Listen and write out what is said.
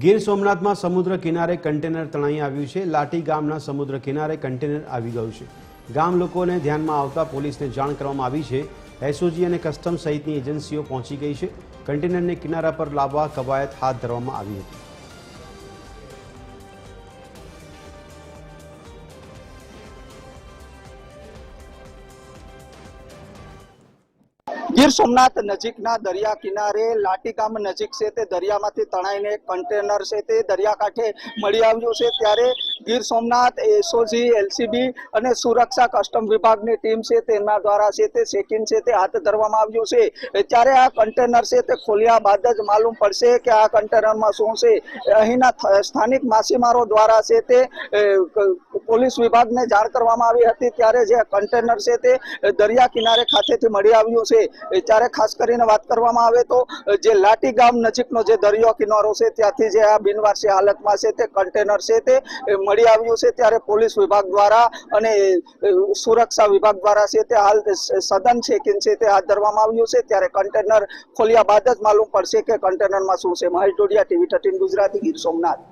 ગીર સોમનાથમાં સમુદ્ર કિનારે કન્ટેનર તણાઈ આવ્યું છે. લાઠી ગામના સમુદ્ર કિનારે કન્ટેનર આવી ગયું છે. ગામ લોકોને ધ્યાનમાં આવતા પોલીસને જાણ કરવામાં આવી છે. એસઓજી અને કસ્ટમ સહિતની એજન્સીઓ પહોંચી ગઈ છે. કન્ટેનરને કિનારા પર લાવવા કવાયત હાથ ધરવામાં આવી હતી. ગીર સોમનાથ નજીકના દરિયા કિનારે લાઠી ગામ નજીક છે તે દરિયામાંથી તણાઈને કન્ટેનર છે તે દરિયાકાંઠે મળી આવ્યું છે. ત્યારે ગીર સોમનાથ, એસઓજી, એલસીબી અને સુરક્ષા કસ્ટમ વિભાગની ટીમ છે તેના દ્વારા છે, તે ચેકિંગ છે, તે હાથ ધરવામાં આવ્યું છે. ત્યારે આ કન્ટેનર છે તે ખોલ્યા બાદ જ માલુમ પડશે કે આ કન્ટેનરમાં શું છે. અહીંના સ્થાનિક માછીમારો દ્વારા છે તે પોલીસ વિભાગને જાણ કરવામાં આવી હતી ત્યારે જે કન્ટેનર છે તે દરિયા કિનારે ખાતેથી મળી આવ્યું છે. ત્યારે ખાસ કરીને વાત કરવામાં આવે તો જે લાટી ગામ નજીકનો જે દરિયો કિનારો છે ત્યાંથી જે આ બિનવારસી હાલતમાં છે તે કન્ટેનર છે તે મળી આવ્યું છે ત્યારે પોલીસ વિભાગ દ્વારા અને સુરક્ષા વિભાગ દ્વારા છે તે હાલ સઘન ચેકિંગ છે તે હાથ ધરવામાં આવ્યું છે. ત્યારે કન્ટેનર ખોલ્યા બાદ જ માલુમ પડશે કે કન્ટેનરમાં શું છે. Mahesh Dodiya TV thirteen Gujarati Gir Somnath.